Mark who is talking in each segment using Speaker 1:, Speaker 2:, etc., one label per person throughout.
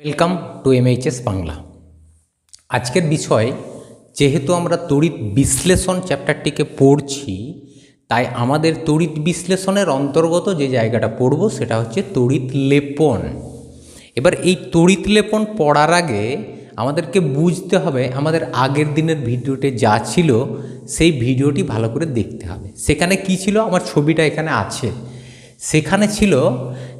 Speaker 1: Welcome to এমএইচএস Bangla আজকের বিষয়, যেহেতু আমরা তড়িৎ বিশ্লেষণ চ্যাপ্টারটিকে পড়ছি, তাই আমাদের তড়িৎ বিশ্লেষণের অন্তর্গত যে জায়গাটা পড়ব সেটা হচ্ছে তড়িৎ লেপন। এবার এই তড়িৎ লেপন পড়ার আগে আমাদেরকে বুঝতে হবে, আমাদের আগের দিনের ভিডিওতে যা ছিল সেই ভিডিওটি ভালো করে দেখতে হবে। সেখানে কি ছিল? আমার ছবিটা এখানে আছে। সেখানে ছিল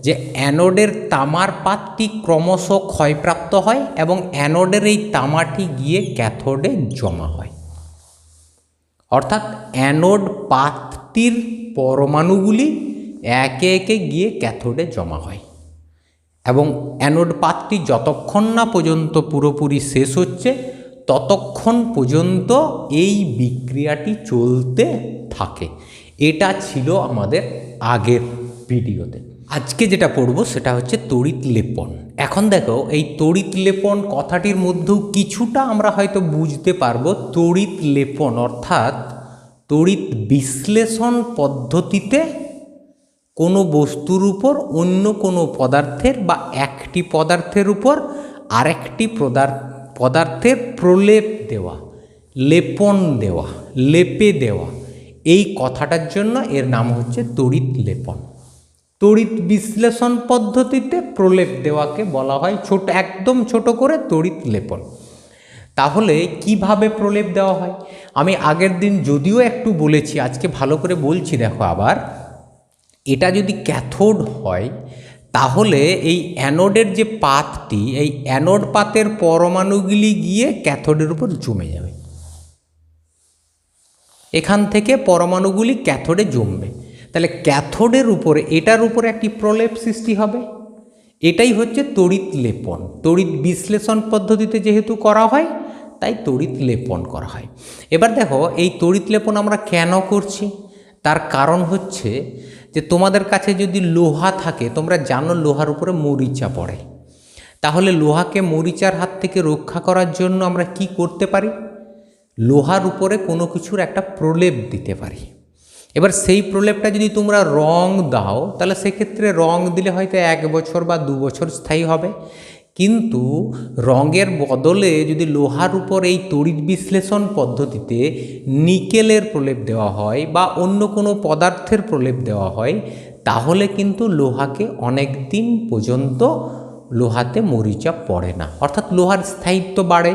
Speaker 1: যে অ্যানোডের তামার পাতটি ক্রমশ ক্ষয়প্রাপ্ত হয় এবং অ্যানোডের এই তামাটি গিয়ে ক্যাথোডে জমা হয়। অর্থাৎ অ্যানোড পাতটির পরমাণুগুলি একে একে গিয়ে ক্যাথোডে জমা হয় এবং অ্যানোড পাতটি যতক্ষণ না পর্যন্ত পুরোপুরি শেষ হচ্ছে, ততক্ষণ পর্যন্ত এই বিক্রিয়াটি চলতে থাকে। এটা ছিল আমাদের আগের ভিডিওতে। আজকে যেটা পড়ব সেটা হচ্ছে তড়িৎ লেপন। এখন দেখো, এই তড়িৎ লেপন কথাটির মধ্যেও কিছুটা আমরা হয়তো বুঝতে পারব। তড়িৎ লেপন অর্থাৎ তড়িৎ বিশ্লেষণ পদ্ধতিতে কোনো বস্তুর উপর অন্য কোনো পদার্থের বা একটি পদার্থের উপর আরেকটি পদার্থ পদার্থের প্রলেপ দেওয়া, লেপন দেওয়া, লেপে দেওয়া। এই কথাটার জন্য এর নাম হচ্ছে তড়িৎ লেপন। তড়িৎ বিশ্লেষণ পদ্ধতিতে প্রলেপ দেওয়াকে বলা হয় ছোট, একদম ছোট করে তড়িৎ লেপন। তাহলে কীভাবে প্রলেপ দেওয়া হয়? আমি আগের দিন যদিও একটু বলেছি, আজকে ভালো করে বলছি দেখো আবার। এটা যদি ক্যাথোড হয়, তাহলে এই অ্যানোডের যে পাতটি, এই অ্যানোড পাতের পরমাণুগুলি গিয়ে ক্যাথোডের উপর জমে যাবে। এখান থেকে পরমাণুগুলি ক্যাথোডে জমবে। তাহলে ক্যাথোডের উপরে, এটার উপরে একটি প্রলেপ সৃষ্টি হবে। এটাই হচ্ছে তড়িৎ লেপন। তড়িৎ বিশ্লেষণ পদ্ধতিতে যেহেতু করা হয়, তাই তড়িৎ লেপন করা হয়। এবার দেখো, এই তড়িৎ লেপন আমরা কেন করছি? তার কারণ হচ্ছে যে তোমাদের কাছে যদি লোহা থাকে, তোমরা জানো লোহার উপরে মরিচা পড়ে। তাহলে লোহাকে মরিচার হাত থেকে রক্ষা করার জন্য আমরা কি করতে পারি? লোহার উপরে কোনো কিছুর একটা প্রলেপ দিতে পারি। এবার সেই প্রলেপটা যদি তোমরা রং দাও, তাহলে সেক্ষেত্রে রং দিলে হয়তো এক বছর বা দু বছর স্থায়ী হবে। কিন্তু রঙের বদলে যদি লোহার উপর এই তড়িৎ বিশ্লেষণ পদ্ধতিতে নিকেলের প্রলেপ দেওয়া হয় বা অন্য কোনো পদার্থের প্রলেপ দেওয়া হয়, তাহলে কিন্তু লোহাকে অনেক দিন পর্যন্ত লোহাতে মরিচা পড়ে না। অর্থাৎ লোহার স্থায়িত্ব বাড়ে।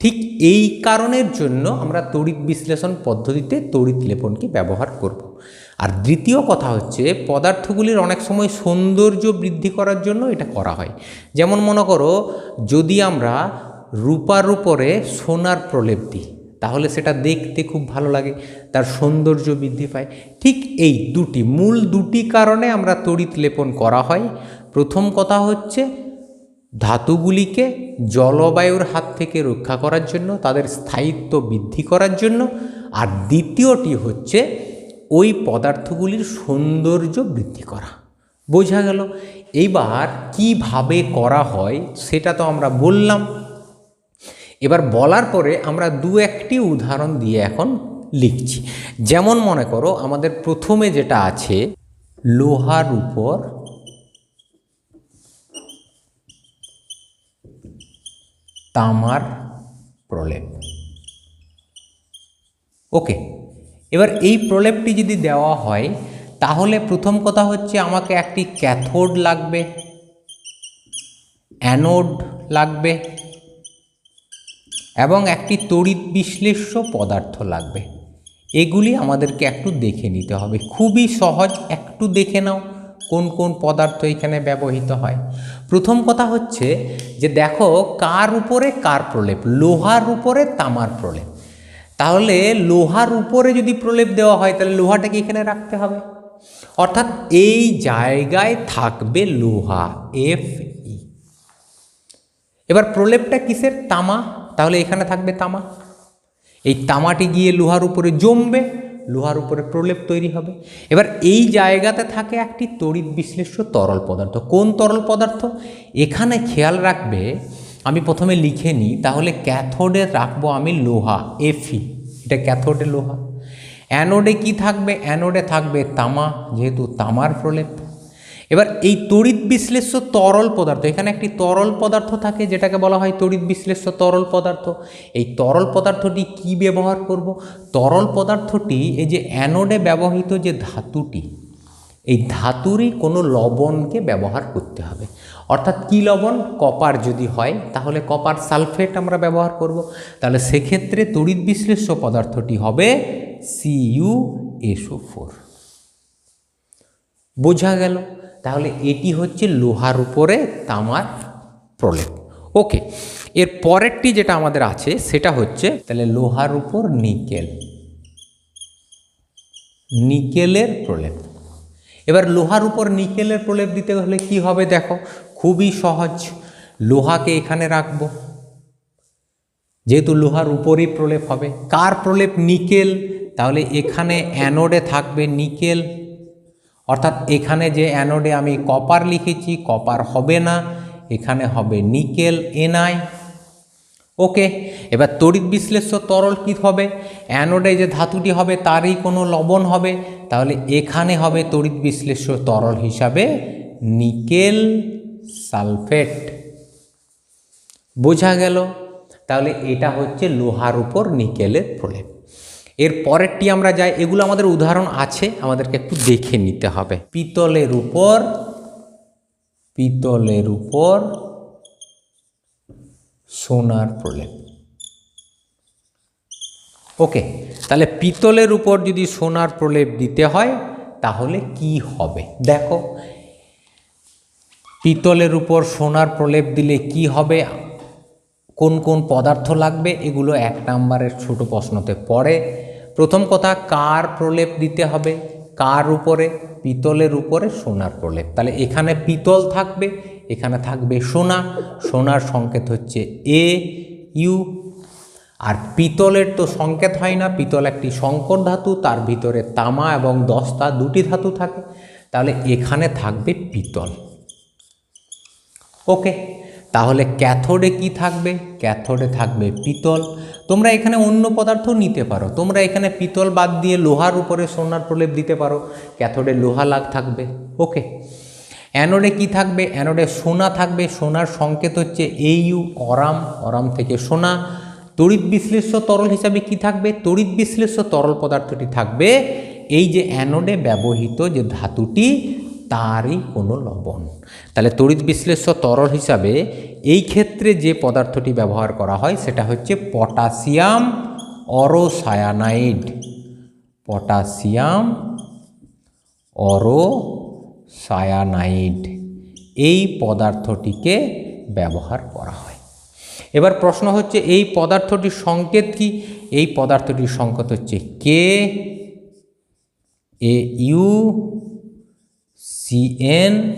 Speaker 1: ঠিক এই কারণের জন্য আমরা তড়িৎ বিশ্লেষণ পদ্ধতিতে তড়িৎ লেপনকে ব্যবহার করব। আর দ্বিতীয় কথা হচ্ছে, পদার্থগুলির অনেক সময় সৌন্দর্য বৃদ্ধি করার জন্য এটা করা হয়। যেমন মনে করো, যদি আমরা রূপার উপরে সোনার প্রলেপ দিই, তাহলে সেটা দেখতে খুব ভালো লাগে, তার সৌন্দর্য বৃদ্ধি পায়। ঠিক এই দুটি, মূল দুটি কারণে আমরা তড়িৎ লেপন করা হয়। প্রথম কথা হচ্ছে ধাতুগুলিকে জলবায়ুর হাত থেকে রক্ষা করার জন্য, তাদের স্থায়িত্ব বৃদ্ধি করার জন্য, আর দ্বিতীয়টি হচ্ছে ওই পদার্থগুলির সৌন্দর্য বৃদ্ধি করা। বোঝা গেল? এইবার কীভাবে করা হয় সেটা তো আমরা বললাম। এবার বলার পরে আমরা দু একটি উদাহরণ দিয়ে এখন লিখছি। যেমন মনে করো, আমাদের প্রথমে যেটা আছে, লোহার উপর তামার প্রলেপ। ওকে এবার এই প্রলেপটি যদি দেওয়া হয়, তাহলে প্রথম কথা হচ্ছে আমাকে একটি ক্যাথোড লাগবে, অ্যানোড লাগবে, এবং একটি তড়িৎ বিশ্লেষ্য পদার্থ লাগবে। এগুলি আমাদেরকে একটু দেখে নিতে হবে। খুবই সহজ, একটু দেখে নাও কোন কোন পদার্থ এখানে ব্যবহৃত হয়। প্রথম কথা হচ্ছে যে দেখো কার উপরে কার প্রলেপ? লোহার উপরে তামার প্রলেপ। তাহলে লোহার উপরে যদি প্রলেপ দেওয়া হয়, তাহলে লোহাটাকে এখানে রাখতে হবে। অর্থাৎ এই জায়গায় থাকবে লোহা এফ ই এবার প্রলেপটা কিসের? তামা। তাহলে এখানে থাকবে তামা। এই তামাটি গিয়ে লোহার উপরে জমবে। লোহার উপরে প্রলেপ তৈরি হবে। এবার এই জায়গাতে থাকে একটি তড়িৎ বিশ্লেষ্য তরল পদার্থ। কোন তরল পদার্থ? এখানে খেয়াল রাখবে, আমি প্রথমে লিখে নিই, তাহলে ক্যাথোডে রাখব আমি লোহা এফি এটা ক্যাথোডে লোহা। অ্যানোডে কি থাকবে? অ্যানোডে থাকবে তামা, যেহেতু তামার প্রলেপ। এবার এই তড়িৎ বিশ্লেষ্য তরল পদার্থ, এখানে একটি তরল পদার্থ থাকে যেটাকে বলা হয় তড়িৎ বিশ্লেষ্য তরল পদার্থ। এই তরল পদার্থটি কি ব্যবহার করব? তরল পদার্থটি এই যে অ্যানোডে ব্যবহৃত যে ধাতুটি, এই ধাতুরই কোনো লবণকে ব্যবহার করতে হবে। অর্থাৎ কি লবণ? কপার যদি হয়, তাহলে কপার সালফেট আমরা ব্যবহার করব। তাহলে সেক্ষেত্রে তড়িৎ বিশ্লেষ্য পদার্থটি হবে সিইউ এসও ফোর বোঝা গেল? তাহলে এটি হচ্ছে লোহার উপরে তামার প্রলেপ। ওকে, এর পরেরটি যেটা আমাদের আছে, সেটা হচ্ছে তাহলে লোহার উপর নিকেল। নিকেলের প্রলেপ। এবার লোহার উপর নিকেলের প্রলেপ দিতে হলে কি হবে দেখো, খুবই সহজ। লোহাকে এখানে রাখব। যেহেতু লোহার উপরেই প্রলেপ হবে। কার প্রলেপ? নিকেল। তাহলে এখানে অ্যানোডে থাকবে নিকেল। অর্থাৎ এখানে যে অ্যানোডে আমি কপার লিখেছি কপার হবে না। এখানে হবে নিকেল এনআই ওকে এবার তড়িৎ বিশ্লেষ্য তরল কী হবে? অ্যানোডে যে ধাতুটি হবে, তারই কোনো লবণ হবে। তাহলে এখানে হবে তড়িৎ বিশ্লেষ্য তরল হিসাবে নিকেল সালফেট বোঝা গেল? তাহলে এটা হচ্ছে লোহার উপর নিকেলের প্রলেপ। এর পরেরটি আমরা যাই, এগুলো আমাদের উদাহরণ আছে, আমাদেরকে একটু দেখে নিতে হবে। পিতলের উপর পিতলের উপর সোনার প্রলেপ। ওকে, তাহলে পিতলের উপর যদি সোনার প্রলেপ দিতে হয়, তাহলে কি হবে? দেখো, পিতলের উপর সোনার প্রলেপ দিলে কি হবে? কোন কোন পদার্থ লাগবে? এগুলো এক নাম্বারের ছোট প্রশ্নতে পড়ে। প্রথম কথা, কার প্রলেপ দিতে হবে? কার উপরে? পিতলের উপরে সোনার প্রলেপ। তাহলে এখানে পিতল থাকবে, এখানে থাকবে সোনা। সোনার সংকেত হচ্ছে এ, ইউ। আর পিতলের তো সংকেত হয় না, পিতল একটি সংকর ধাতু, তার ভিতরে তামা এবং দস্তা দুটি ধাতু থাকে। তাহলে এখানে থাকবে পিতল। ওকে তাহলে ক্যাথোডে কি থাকবে? ক্যাথোডে থাকবে পিতল। তোমরা এখানে অন্য পদার্থ নিতে পারো। তোমরা এখানে পিতল বাদ দিয়ে লোহার উপরে সোনার প্রলেপ দিতে পারো। ক্যাথোডে লোহা লাগ থাকবে। ওকে। অ্যানোডে কি থাকবে? অ্যানোডে সোনা থাকবে। সোনার সংকেত হচ্ছে এইউ অরাম। অরাম থেকে সোনা। তড়িৎ বিশ্লেষ্য তরল হিসাবে কি থাকবে? তড়িৎ বিশ্লেষ্য তরল পদার্থটি থাকবে এই যে অ্যানোডে ব্যবহৃত যে ধাতুটি তারই কোনো লবণ। তাহলে তড়িৎ বিশ্লেষ্য তরল হিসাবে এই ক্ষেত্রে যে পদার্থটি ব্যবহার করা হয় সেটা হচ্ছে পটাশিয়াম অরোসায়ানাইড। পটাশিয়াম অরোসায়ানাইড। এই পদার্থটিকে ব্যবহার করা হয়। এবার প্রশ্ন হচ্ছে, এই পদার্থটির সংকেত কি? এই পদার্থটির সংকেত হচ্ছে K? A U C N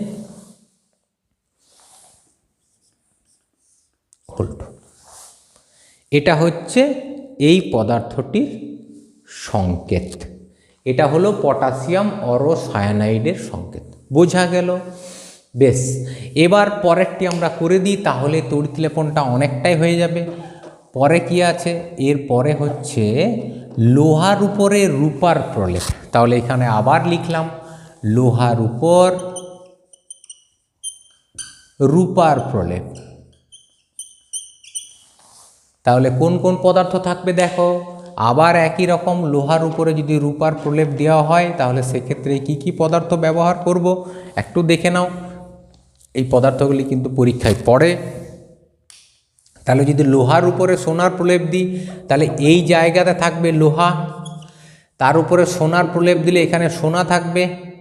Speaker 1: volt এটা হচ্ছে এই পদার্থটির সংকেত। এটা হলো পটাশিয়াম অরোসায়ানাইডের সংকেত। বোঝা গেল? বেশ। এবার পরেরটি আমরা করে দিই, তাহলে তড়িৎ লেপনটা অনেকটাই হয়ে যাবে। পরে কি আছে? এর পরে হচ্ছে লোহার উপরে রূপার প্রলেপ। তাহলে এখানে আবার লিখলাম লোহার উপর রূপার প্রলেপ। তাহলে কোন কোন পদার্থ থাকবে দেখো? আবার একই রকম লোহার উপরে যদি রূপার প্রলেপ দেওয়া হয়, তাহলে সেক্ষেত্রে কি কি পদার্থ ব্যবহার করব? একটু দেখে নাও। এই পদার্থগুলি কিন্তু পরীক্ষায় পড়ে। তাহলে যদি লোহার উপরে সোনার প্রলেপ দিই, তাহলে এই জায়গাতে থাকবে লোহা। তার উপরে সোনার প্রলেপ দিলে এখানে সোনা থাকবে।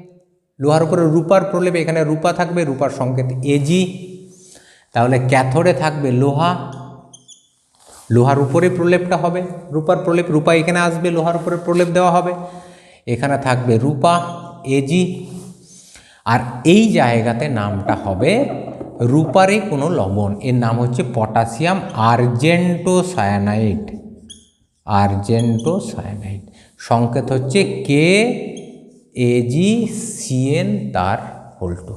Speaker 1: লোহার উপরে রূপার প্রলেপ, এখানে রূপা থাকবে, রূপার সংকেত এজি তাহলে ক্যাথোডে থাকবে লোহা। লোহার উপরে প্রলেপটা হবে, রূপার প্রলেপ, রূপা এখানে আসবে, লোহার উপরে প্রলেপ দেওয়া হবে। এখানে থাকবে রূপা এজি আর এই জায়গাতে নামটা হবে রূপারে কোনো লবণ। এর নাম হচ্ছে potassium argento cyanide argento cyanide সংকেত হচ্ছে কে? এজি সিএন তার হোল্টো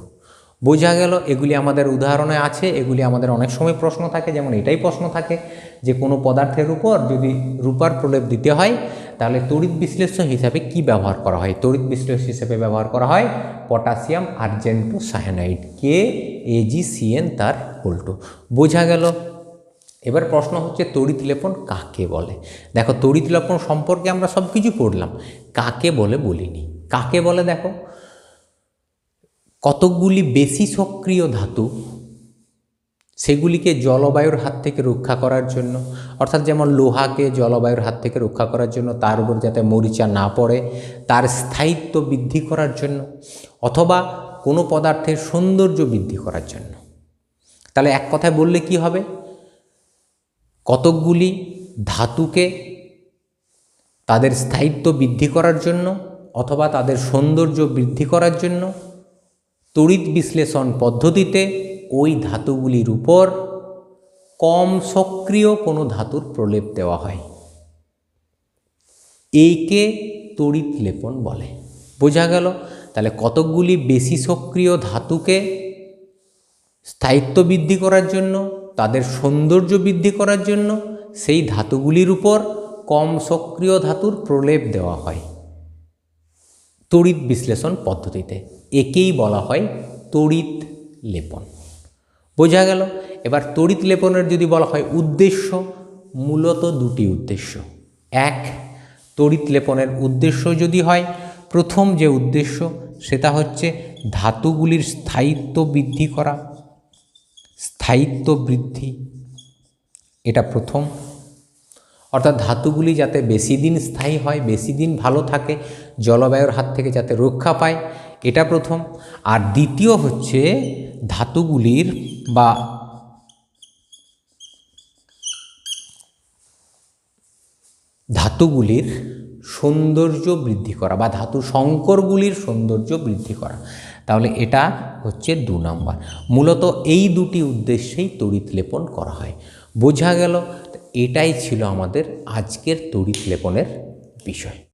Speaker 1: বোঝা গেল এগুলি আমাদের উদাহরণে আছে, এগুলি আমাদের অনেক সময় প্রশ্ন থাকে, যেমন এটাই প্রশ্ন থাকে যে কোনো পদার্থের উপর যদি রূপার প্রলেপ দিতে হয়, তাহলে তড়িৎ বিশ্লেষণ হিসাবে কি ব্যবহার করা হয়? তড়িৎ বিশ্লেষণ হিসাবে ব্যবহার করা হয় potassium argento cyanide K A G C N তার উল্টো। বোঝা গেল। এবার প্রশ্ন হচ্ছে তড়িৎ লেপন কাকে বলে? দেখো, তড়িৎ লেপন সম্পর্কে আমরা সব কিছু পড়লাম, কাকে বলে বলিনি। কাকে বলে দেখো? কতকগুলি বেশি সক্রিয় ধাতু সেগুলিকে জলবায়ুর হাত থেকে রক্ষা করার জন্য, অর্থাৎ যেমন লোহাকে জলবায়ুর হাত থেকে রক্ষা করার জন্য, তার উপর যাতে মরিচা না পড়ে, তার স্থায়িত্ব বৃদ্ধি করার জন্য, অথবা কোনো পদার্থের সৌন্দর্য বৃদ্ধি করার জন্য। তাহলে এক কথায় বললে কি হবে? কতকগুলি ধাতুকে তাদের স্থায়িত্ব বৃদ্ধি করার জন্য অথবা তাদের সৌন্দর্য বৃদ্ধি করার জন্য তড়িৎ বিশ্লেষণ পদ্ধতিতে ওই ধাতুগুলির উপর কম সক্রিয় কোনো ধাতুর প্রলেপ দেওয়া হয়। এইকে তড়িৎ লেপন বলে। বোঝা গেল? তাহলে কতকগুলি বেশি সক্রিয় ধাতুকে স্থায়িত্ব বৃদ্ধি করার জন্য, তাদের সৌন্দর্য বৃদ্ধি করার জন্য সেই ধাতুগুলির উপর কম সক্রিয় ধাতুর প্রলেপ দেওয়া হয়। তড়িৎ বিশ্লেষণ পদ্ধতিতে। একেই বলা হয় তড়িৎ লেপন। বোঝা গেল? এবার তড়িৎ লেপনের যদি বলা হয় উদ্দেশ্য, মূলত দুটি উদ্দেশ্য। এক, তড়িৎ লেপনের উদ্দেশ্য যদি হয়, প্রথম যে উদ্দেশ্য, সেটা হচ্ছে ধাতুগুলির স্থায়িত্ব বৃদ্ধি করা। স্থায়িত্ব বৃদ্ধি, এটা প্রথম। অর্থাৎ ধাতুগুলি যাতে বেশি দিন স্থায়ী হয়, বেশি দিন ভালো থাকে, জলবায়ুর হাত থেকে যাতে রক্ষা পায়, এটা প্রথম। আর দ্বিতীয় হচ্ছে ধাতুগুলির বা ধাতুগুলির সৌন্দর্য বৃদ্ধি করা বা ধাতু সংকরগুলির সৌন্দর্য বৃদ্ধি করা। তাহলে এটা হচ্ছে দু নম্বর। মূলত এই দুটি উদ্দেশ্যেই তড়িৎ লেপন করা হয়। বোঝা গেল এটাই ছিল আমাদের আজকের তড়িৎ লেপনের বিষয়।